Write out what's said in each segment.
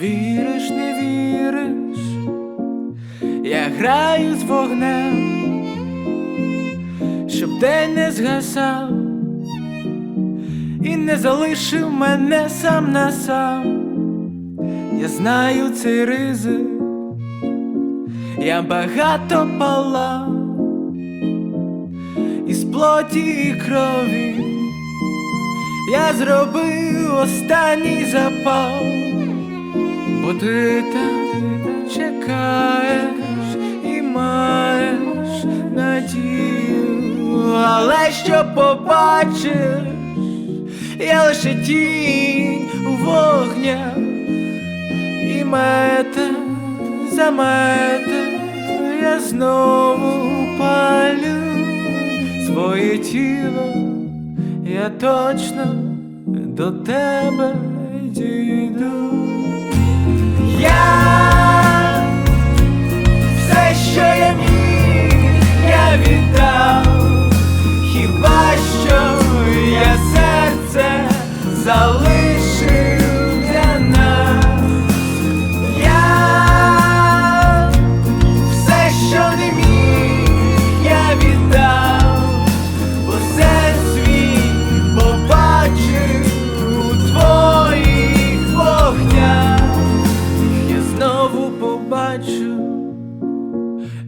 Віриш, не віриш, я граю з вогнем, щоб день не згасав і не залишив мене сам на сам. Я знаю цей ризик, я багато палав плоті і крові. Я зробив останній запал, бо ти там чекаєш і маєш надію, але що побачиш, я лише тінь у вогнях і мета за мета я знову палю своє тіло, я точно до тебе дійду. Я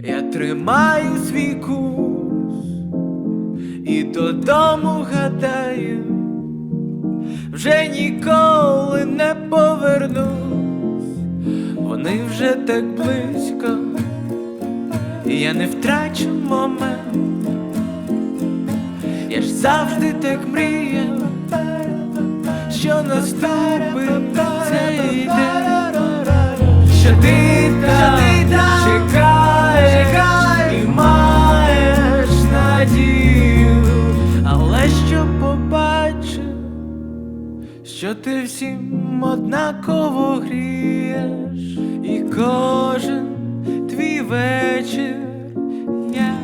я тримаю свій курс і додому гадаю, вже ніколи не повернусь, вони вже так близько, і я не втрачу момент. Я ж завжди так мріяв, що наступить цей день, що ти там всім однаково грієш, і кожен твій вечір я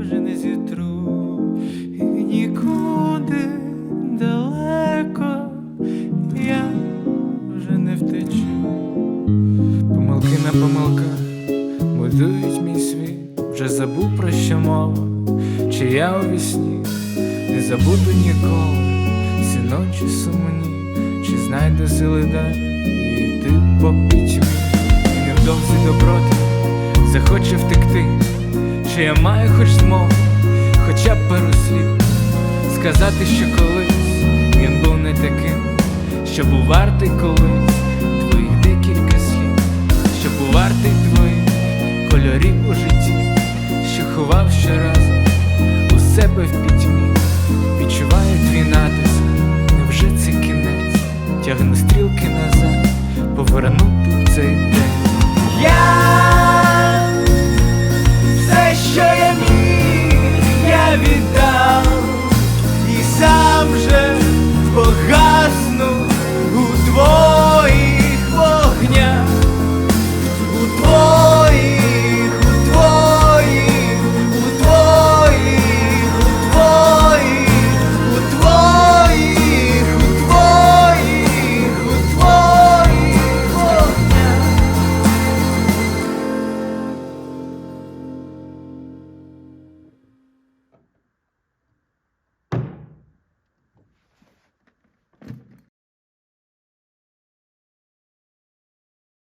вже не зітру. І нікуди далеко я вже не втечу. Помилки на помилках будують мій світ, вже забув про що мова, чи я у вісні. Не забуду ніколи, всі ночі сумні, чи знайду сили далі йти по пітьмі, і невдовзі доброти захоче втекти, чи я маю хоч змогу, хоча б пару слів, сказати, що колись він був не таким, що був вартий колись твоїх декілька слів, що був вартий твоїх кольорів у житті, що ховав щоразу